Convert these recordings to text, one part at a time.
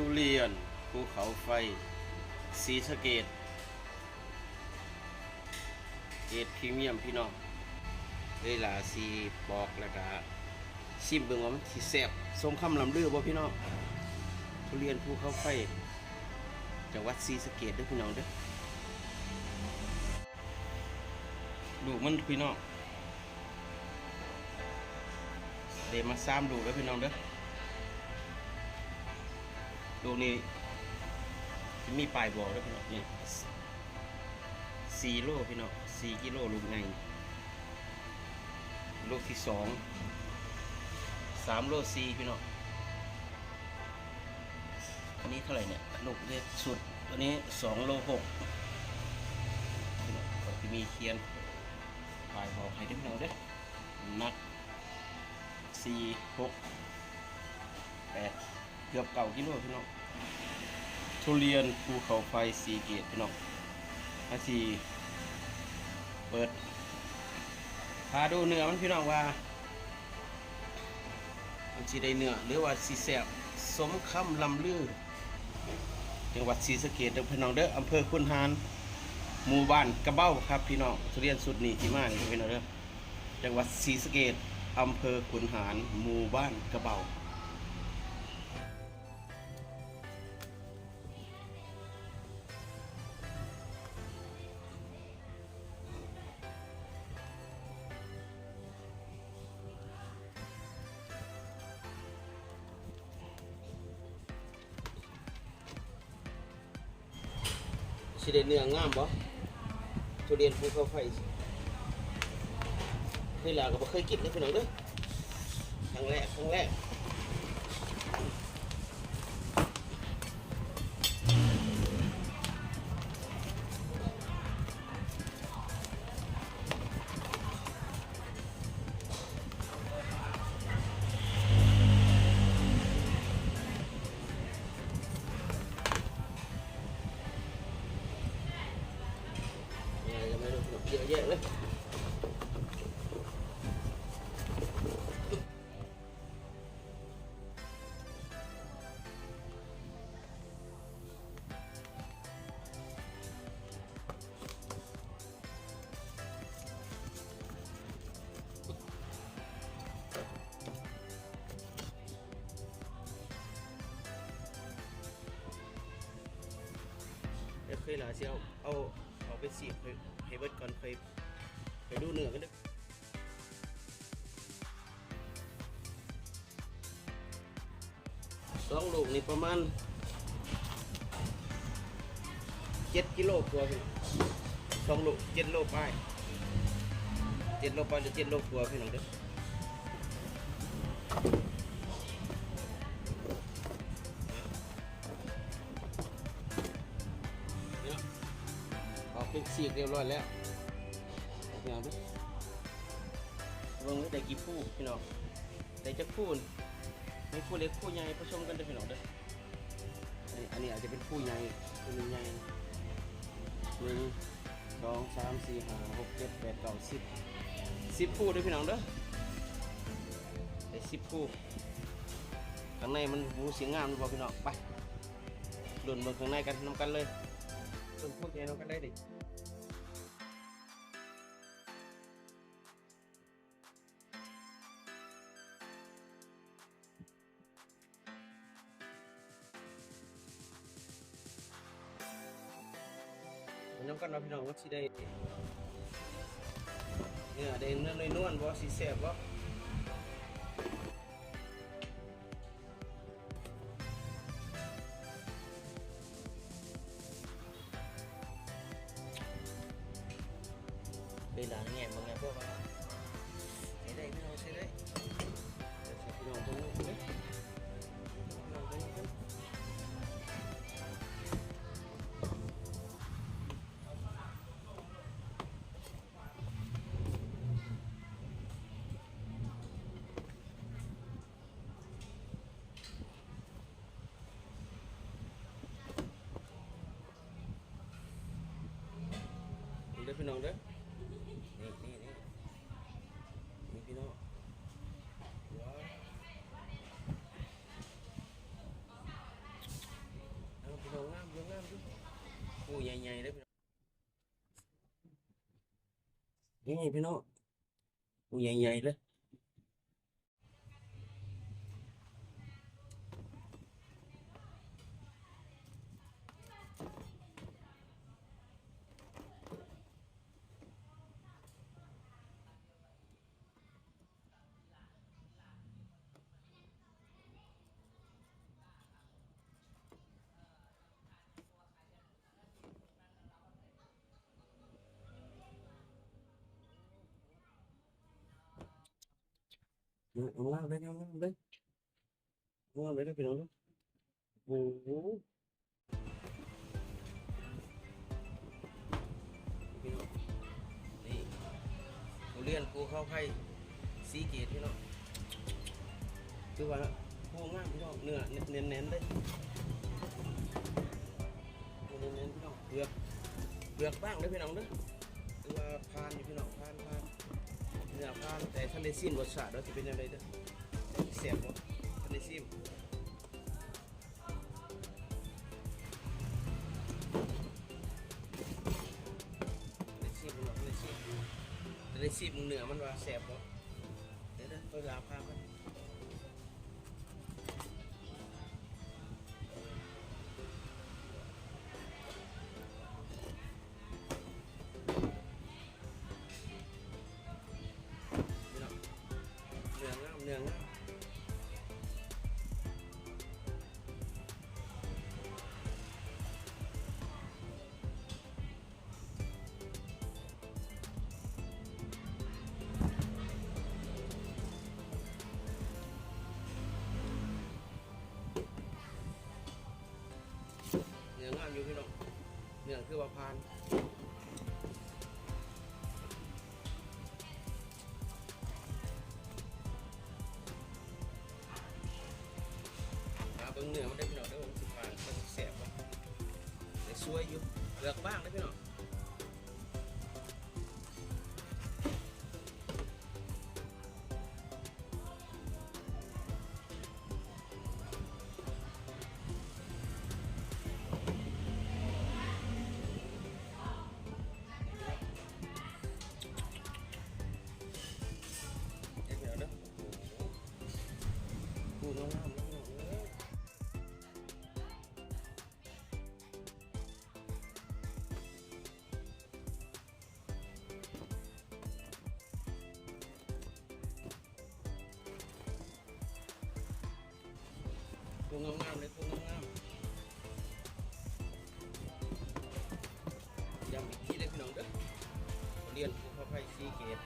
สุเรียนภูเขาไฟสีสะเกตเกตพรีเมียมพี่น้องเลยลาสีปอกแล้วก็ชิมเบิ่งว่ามันสิแซ่บสมคำลำลือบ่พี่น้องทุเรียนภูเขาไฟจังหวัดศรีสะเกดด้อพี่น้องเด้อดูมันพี่น้องเดมาซ้ำดูกแล้วพี่น้องเด้อ ดูกนี่มีปลายบอกแล้วพี่น้องนี่สี่โลพี่น้องสี่กิโลลูกไงลูกที่สองสามโลสี่พี่น้องอันนี้เท่าไหร่เนี่ยลูกเล็กสุดตัวนี้สองโลหกก็จะมีเคียนปลายบอกให้ด้วยพี่น้องเด้อนักสี่หกแปดเกือบเก่ากิโลพี่น้อง ทุเรียนภูเขาไฟสีเกตพี่น้องอาทีเปิด พาดูเนื้อมันพี่น้องว่ามันสีได้เนื้อหรือว่าสีแสบสมคำลำลือจังหวัดศรีสะเกษเด้อพี่น้องเด้ออำเภอคุนหารหมู่บ้านกระเบ้าครับพี่น้องทุเรียนสุดนี่ที่มานี่พี่น้องเด้อจังหวัดศรีสะเกษอำเภอคุนหารหมู่บ้านกระเบ้า สิได้เนื้องามบ่ทุเรียนภูเขาไฟเคยลาก็บ่เคยกินเลยพี่น้องเด้อครั้งแรกครั้งแรก เคยหลาเชียวเอาเอาไปสีบให้ให้เบิดก่อนเคยไปดูเนื้อกันด้อสองลูกนี่ประมาณเจ็ดกิโลกว่าพี่สองลูกเจ็ดโลไปเจ็ดโลไปหรือเจ็ดโลกว่าพี่น้องเด้อ เป็นสีกเรียบร้อยแล้วพี่น้องเด้อเบิ่งว่าได้กี่ผู้พี่น้องได้จักผู้นี่มีผู้เล็กผู้ใหญ่ผสมกันเด้อพี่น้องเด้ออันนี้อันนี้อาจจะเป็นผู้ใหญ่ผู้ใหญ่หนึ่งสองสามสี่ห้าหกเจ็ดแปดเก้าสิบสิบผู้เด้อพี่น้องเด้อได้สิบผู้ข้างในมันหมูเสียงงามหรือเปล่าพี่น้องไปดุนเบิ่งข้างในกันนำกันเลยดุนพวกนี้นำกันได้ดิ น้ำกันเราพี่น้องว่าสิได้เนี่ยได้เนื้อเลยนวลบ่สีแสบบ่ พี่น้องเด้อนี่นี่นี่นี่พี่น้องว้าวเอาพี่น้องงามพี่น้องงามดูโอ้ใหญ่ๆเด้อพี่น้องนี่พี่น้องโอ้ใหญ่ๆเด้อ เอาล่างเลยเอาล่างเลยเอาล่างเลยได้พี่น้องนะโอ้โหพี่น้องนี่กูเรียนกูเข้าไพ่สีเกตพี่น้องคือว่าผู้ง่ามพี่น้องเนื้อเน้นๆเลยเน้นพี่น้องเปลือกเปลือกบ้างเลยพี่น้องเด้อคือว่าพานอยู่พี่น้องพานพาน เนื้อปลาแต่ท่านได้ซิมรสชาติเราจะเป็นยังไงเด้อเสียบบ่ท่านได้ซิมได้ซิมบ่ได้ซิมได้ซิมเนื้อมันว่าแซ่บบ่เดี๋ยวเด้อไปลาพามัน เนื้อคือว่าพานมาเบิ่งเนื้อมันได้พี่น้องได้ผมสิผ่านมันสิแสบบ่ได้สวยอยู่เลือกบ้างได้พี่น้อง ดงามๆพี่น้องเอ้ยพวงามๆเลยพวงามๆยำอีกทีเลยพี่น้องเด้อเรียนภูเขาไฟซีเกต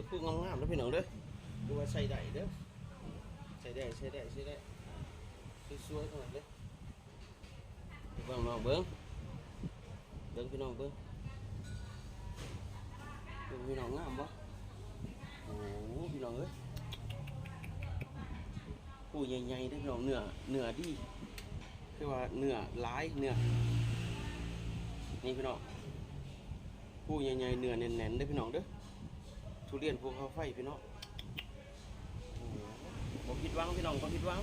เดี๋ยวพูดงามๆแล้วพี่น้องเด้อดูว่าใส่ได้เด้อใส่ได้ใส่ได้ใส่ได้สวยๆขนาดเด้อเบิ่งน้องเบิ่งเบิ่งพี่น้องเบิ่งเบิ่งพี่น้องงามบ่โอ้โหพี่น้องเอ้ยผู้ใหญ่ๆเด้อพี่น้องเนื้อเนื้อดีคือว่าเนื้อหลายเนื้อนี่พี่น้องผู้ใหญ่ๆเนื้อแน่นๆเด้อพี่น้องเด้อ ทุเรียนภูเขาไฟพี่น้องโอ้โหผมผิดหวังพี่น้องผมผิดหวัง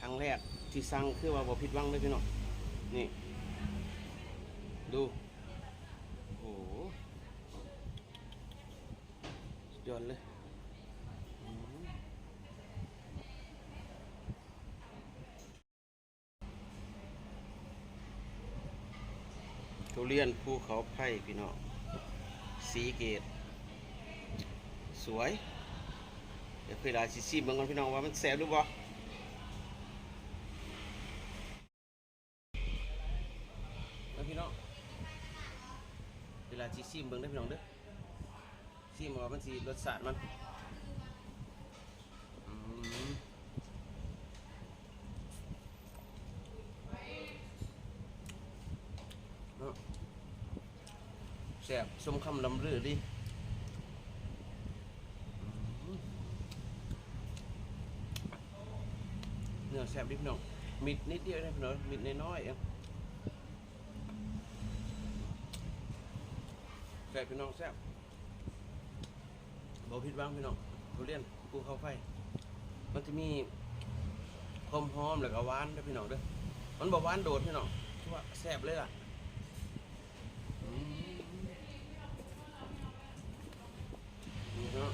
ครั้งแรกที่สั่งคือว่าบ่ผิดหวังเลยพี่น้องนี่ ดูโอ้โหสุดยอดเลยอืมทุเรียนภูเขาไผ่พี่น้อง สีเกตสวยเดี๋ยวเคยได้สิซีบางคนพี่น้องว่ามันแสบหรือเปล่าพี่น้องเวลาชิซีมเบิ่งได้พี่น้องเด้อซีมว่ามันสีรสชาติมันอืมเนาะแซ่บส มคำลำลือดิเนื้อแซ่บดิพี่น้องมิดนิดเดียวนะพี่น้องมิดน้อยๆเองแซ่บพี่น้องแซ่บบ่ผิดหวังพี่น้องทุเรียนภูเขาไฟ มันจะมีความหอมแล้วก็หวานด้อพี่น้องเด้อมันบ่หวานโดดพี่น้องคือว่าแซ่บเลยล่ะอืมนี่เนาะ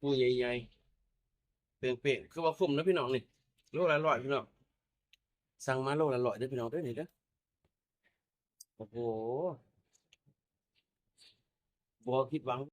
ปูใหญ่ๆเปลี่ยนๆคือว่าคุ้มนะพี่น้องนี่โลละร้อยพี่น้องสั่งมาโลละร้อยเด้อพี่น้องเด้อนี่เด้อโอ้โหบอคิดหวัง